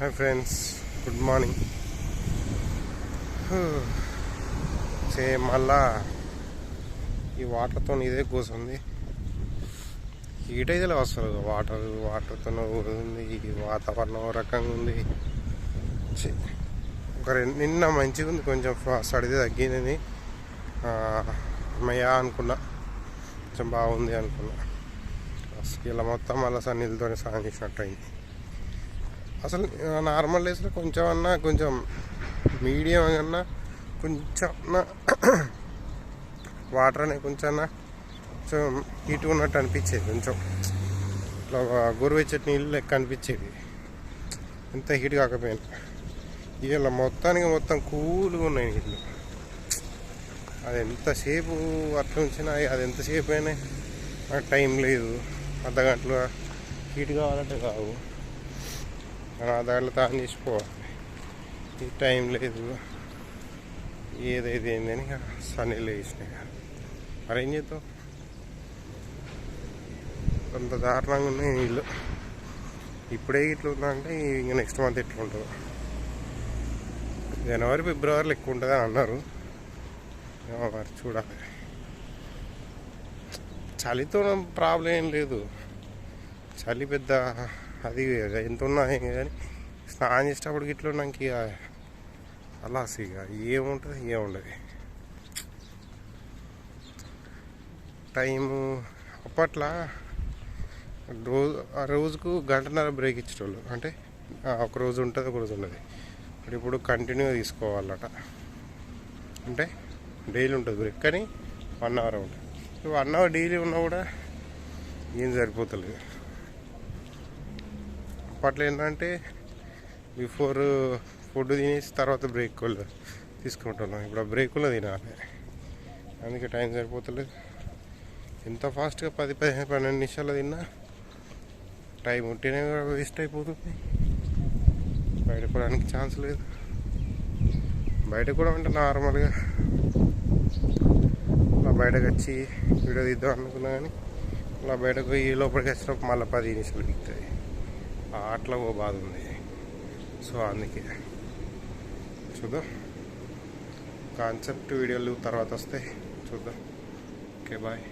Hi friends good morning same మళ్ళా ఈ వాటర్తో ఇదే కూర్చుంది హీట్ అయితే వస్తారు వాటర్ వాటర్తో ఉంది ఈ వాతావరణం రకంగా ఉంది. ఒక రెండు నిన్న మంచిగా ఉంది. కొంచెం సడిది తగ్గింది అమ్మయ్యా అనుకున్నా. కొంచెం బాగుంది అనుకున్నా. అసలు ఇలా మొత్తం మళ్ళీ సన్నీళ్ళతో స్నానం చేసినట్టు అయింది. అసలు నార్మల్ డేస్లో కొంచెం అన్నా కొంచెం మీడియం అన్నా కొంచెం వాటర్ అనేది కొంచెం కొంచెం హీట్ ఉన్నట్టు అనిపించేది కొంచెం. ఇట్లా గోరువెచ్చటి నీళ్ళు లెక్క అనిపించేది ఎంత హీట్ కాకపోయినా. ఇలా మొత్తానికి మొత్తం కూల్గా ఉన్నాయి నీళ్ళు. అది ఎంతసేపు అట్లా ఉంచినా అది ఎంతసేపు అయినా నాకు టైం లేదు. అర్ధ గంటలు హీట్ కావాలంటే కావు. మనం తాను చేసిపోవాలి ఈ టైం లేదు. ఏదైతే ఏందని ఇక సన్నీళ్ళు వేసినాయి మరి ఏం చేద్దాం? కొంత దారుణంగా ఉన్నాయి నీళ్ళు. ఇప్పుడే ఇట్లా ఉందంటే ఇంకా నెక్స్ట్ మంత్ ఎట్లా ఉంటుందో. జనవరి ఫిబ్రవరిలో ఎక్కువ ఉంటుంది అని అన్నారు. ఏమో మరి చూడాలి. చలితో ప్రాబ్లం ఏం లేదు. చలి పెద్ద అది ఎంత ఉన్నా కానీ స్నానం చేసేటప్పుడు ఇట్లా నాకు ఇక అలా ఇక ఏముంటుంది ఏముండదు. టైము అప్పట్లో రోజు ఆ రోజుకు గంటన్నర బ్రేక్ ఇచ్చేటోళ్ళు. అంటే ఒక రోజు ఉంటుంది ఒక రోజు ఉండదు. బట్ ఇప్పుడు కంటిన్యూగా తీసుకోవాలట. అంటే డైలీ ఉంటుంది బ్రేక్. కానీ వన్ అవర్ ఉంటుంది. వన్ అవర్ డైలీ ఉన్నా కూడా ఏం సరిపోతలేదు. అప్పట్లో ఏంటంటే బిఫోర్ ఫుడ్ తినేసి తర్వాత బ్రేక్ తీసుకుంటున్నాం. ఇప్పుడు ఆ బ్రేకులో తినాలి. అందుకే టైం సరిపోతలేదు. ఎంత ఫాస్ట్గా పది పదిహేను పన్నెండు నిమిషాలు తిన్నా టైం ఉంటేనే వేస్ట్ అయిపోతుంది. బయటపడడానికి ఛాన్స్ లేదు. బయట కూడా అంటే నార్మల్గా అలా బయటకు వచ్చి వీడియో తీద్దాం అనుకున్నా కానీ అలా బయటకు పోయి లోపలికి వచ్చినప్పుడు మళ్ళీ పది నిమిషాలు దిగుతుంది అట్లా ఓ బాధ ఉంది. సో అందుకే. చూద్దాం. కాన్సెప్ట్ వీడియోలు తర్వాత వస్తాయి చూద్దాం. Okay bye.